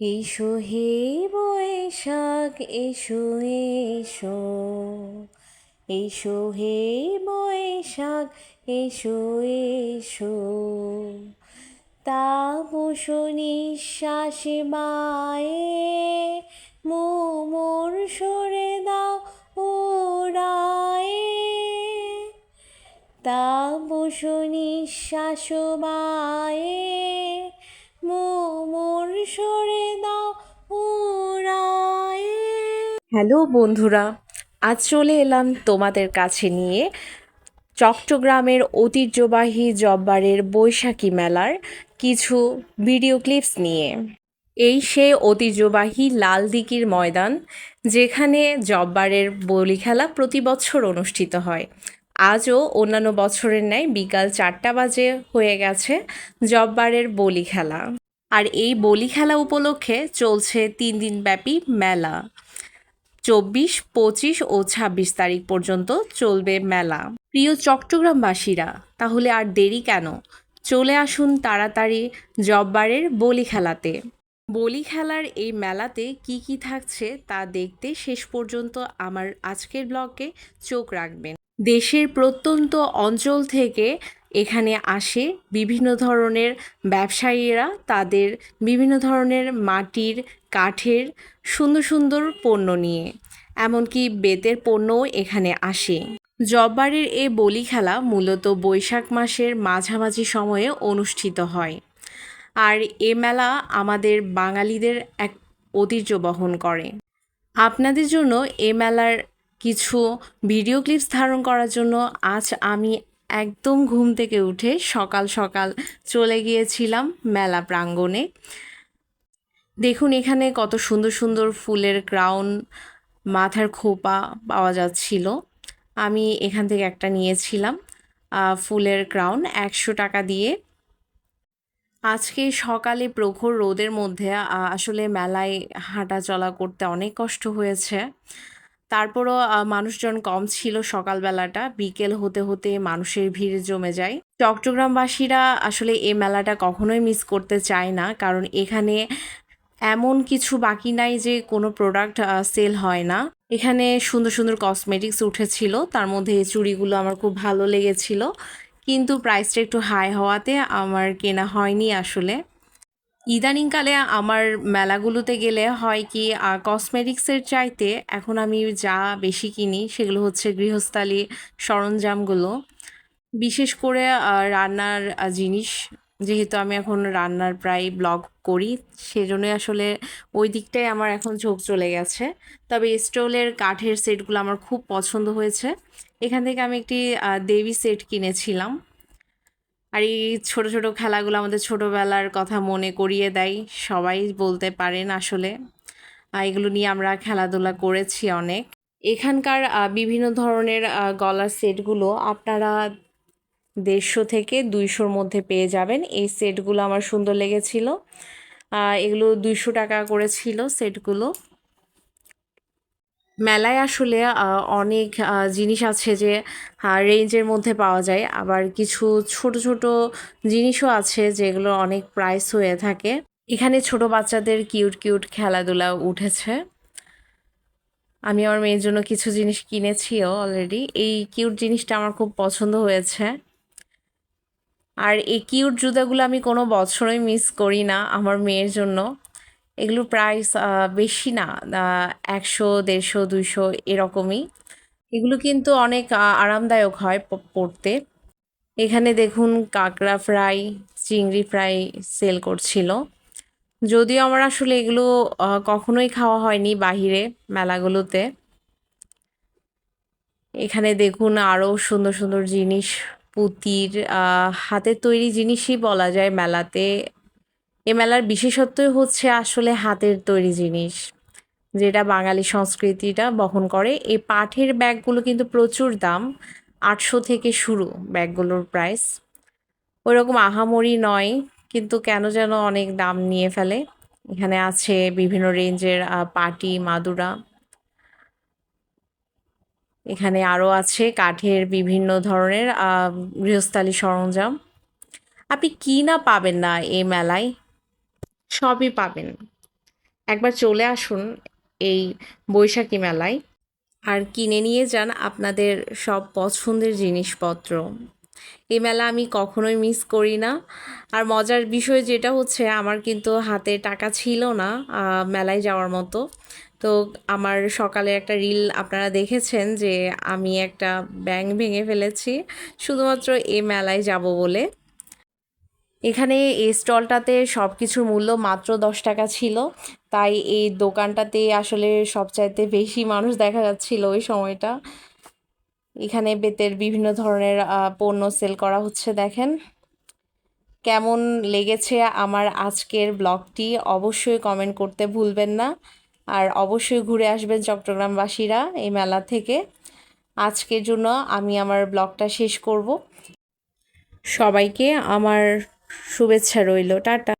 এসো হে বৈশাখ, এসো এসো। এসো হে বৈশাখ, এসো এসো। তাপস নিঃশ্বাস বায়ে মোমোর সরে দাও ওড়ায়ে তাপস নিঃশ্বাস বায়ে হ্যালো বন্ধুরা, আজ চলে এলাম তোমাদের কাছে নিয়ে চট্টগ্রামের ঐতিহ্যবাহী জব্বারের বৈশাখী মেলার কিছু ভিডিও ক্লিপস নিয়ে। এই সে ঐতিহ্যবাহী লাল দিঘির ময়দান, যেখানে জব্বারের বলি খেলা প্রতি বছর অনুষ্ঠিত হয়। আজও অন্যান্য বছরের ন্যায় বিকাল চারটা বাজে হয়ে গেছে জব্বারের বলি খেলা। আর এই বলি খেলা উপলক্ষে চলছে তিন দিনব্যাপী মেলা। চব্বিশ, পঁচিশ ও ছাব্বিশ তারিখ পর্যন্ত চলবে মেলা। প্রিয় চট্টগ্রামবাসীরা, তাহলে আর দেরি কেন? চলে আসুন তাড়াতাড়ি জব্বারের বলি খেলাতে। বলি খেলার এই মেলাতে কি কি থাকছে তা দেখতে শেষ পর্যন্ত আমার আজকের ব্লগে চোখ রাখবেন। দেশের প্রত্যন্ত অঞ্চল থেকে এখানে আসে বিভিন্ন ধরনের ব্যবসায়ীরা। তাদের বিভিন্ন ধরনের মাটির, কাঠের সুন্দর সুন্দর পণ্য নিয়ে। এমনকি বেতের পণ্যও এখানে আসে। জব্বারের এ বলি খেলা মূলত বৈশাখ মাসের মাঝামাঝি সময়ে অনুষ্ঠিত হয়। আর এ মেলা আমাদের বাঙালিদের এক ঐতিহ্য বহন করে। আপনাদের জন্য এ মেলার কিছু ভিডিও ক্লিপস ধারণ করার জন্য আজ আমি একদম ঘুম থেকে উঠে সকাল সকাল চলে গিয়েছিলাম মেলা প্রাঙ্গণে। দেখুন এখানে কত সুন্দর সুন্দর ফুলের ক্রাউন মাথার খোপা পাওয়া যাচ্ছিল। আমি এখান থেকে একটা নিয়েছিলাম ফুলের ক্রাউন একশো টাকা দিয়ে। আজকে সকালে প্রখর রোদের মধ্যে আসলে মেলায় হাঁটা চলা করতে অনেক কষ্ট হয়েছে। তারপরও মানুষজন কম ছিল সকালবেলাটা। বিকেল হতে হতে মানুষের ভিড় জমে যায়। চট্টগ্রামবাসীরা আসলে এই মেলাটা কখনোই মিস করতে চায় না। কারণ এখানে এমন কিছু বাকি নাই যে কোনো প্রোডাক্ট সেল হয় না। এখানে সুন্দর সুন্দর কসমেটিক্স উঠেছিল। তার মধ্যে এই চুড়িগুলো আমার খুব ভালো লেগেছিল। কিন্তু প্রাইসটা একটু হাই হওয়াতে আমার কেনা হয়নি আসলে। ইদানিংকালে আমার মেলাগুলোতে গেলে হয় কি কসমেটিক্সের চাইতে এখন আমি যা বেশি কিনি সেগুলো হচ্ছে গৃহস্থালী সরঞ্জামগুলো। বিশেষ করে রান্নার জিনিস, যেহেতু আমি এখন রান্নার প্রায় ব্লগ করি, সেজন্যই আসলে ওই দিকটাই আমার এখন চোখ চলে গেছে। তবে স্টোলের কাঠের সেটগুলো আমার খুব পছন্দ হয়েছে। এখান থেকে আমি একটি দেবী সেট কিনেছিলাম। আর এই ছোটো ছোটো খেলাগুলো আমাদের ছোটোবেলার কথা মনে করিয়ে দেয়। সবাই বলতে পারেন আসলে। এগুলো নিয়ে আমরা খেলাধুলা করেছি অনেক। এখানকার বিভিন্ন ধরনের গলার সেটগুলো আপনারা দেড়শো থেকে দুইশোর মধ্যে পেয়ে যাবেন। এই সেটগুলো আমার সুন্দর লেগেছিল। এগুলো দুইশো টাকা করেছিল সেটগুলো। মেলায় আসলে অনেক জিনিস আছে যে রেঞ্জের মধ্যে পাওয়া যায়। আবার কিছু ছোট ছোট জিনিসও আছে যেগুলো অনেক প্রাইস হয়ে থাকে। এখানে ছোট বাচ্চাদের কিউট কিউট খেলাধুলা উঠেছে। আমি আমার মেয়ের জন্য কিছু জিনিস কিনেছিও অলরেডি এই কিউট জিনিসটা আমার খুব পছন্দ হয়েছে। আর এই কিউট জুতাগুলো আমি কোনো বছরই মিস করি না আমার মেয়ের জন্য। এগুলো প্রাইস বেশি না একশো, দেড়শো, দুইশো এরকমই। এগুলো কিন্তু অনেক আরামদায়ক হয় পড়তে। এখানে দেখুন কাঁকড়া ফ্রাই চিংড়ি ফ্রাই সেল করছিল। যদিও আমার আসলে এগুলো কখনোই খাওয়া হয়নি বাহিরে মেলাগুলোতে। এখানে দেখুন আরও সুন্দর সুন্দর জিনিস, পুঁতির হাতের তৈরি জিনিসই বলা যায় মেলাতে। এ মেলার বিশেষত্বই হচ্ছে আসলে হাতের তৈরি জিনিস। যেটা বাঙালি সংস্কৃতিটা বহন করে। এই পাঠের ব্যাগগুলো কিন্তু প্রচুর দাম। আটশো থেকে শুরু ব্যাগগুলোর প্রাইস ওই রকম আহামরি নয়, কিন্তু কেন যেন অনেক দাম নিয়ে ফেলে। এখানে আছে বিভিন্ন রেঞ্জের পাটি, মাদুরা। এখানে আরও আছে কাঠের বিভিন্ন ধরনের গৃহস্থালী সরঞ্জাম। আপনি কি না পাবেন না এই মেলায়? সবই পাবেন। একবার চলে আসুন এই বৈশাখী মেলায় আর কিনে নিয়ে যান আপনাদের সব পছন্দের জিনিসপত্র। এই মেলা আমি কখনোই মিস করি না। আর মজার বিষয় যেটা হচ্ছে আমার কিন্তু হাতে টাকা ছিল না মেলায় যাওয়ার মতো। তো আমার সকালে একটা রিল আপনারা দেখেছেন যে আমি একটা ব্যাং ভেঙে ফেলেছি। শুধুমাত্র এই মেলায় যাব বলে। এখানে এই স্টলটাতে সব কিছুর মূল্য মাত্র দশ টাকা ছিল। তাই এই দোকানটাতে আসলে সবচাইতে বেশি মানুষ দেখা যাচ্ছিল ওই সময়টা। এখানে বেতের বিভিন্ন ধরনের পণ্য সেল করা হচ্ছে, দেখেন। কেমন লেগেছে আমার আজকের ব্লগটি অবশ্যই কমেন্ট করতে ভুলবেন না। আর অবশ্যই ঘুরে আসবেন চট্টগ্রামবাসীরা এই মেলা থেকে। আজকের জন্য আমি আমার ব্লগটা শেষ করব। সবাইকে আমার শুভেচ্ছা রইল টাটা।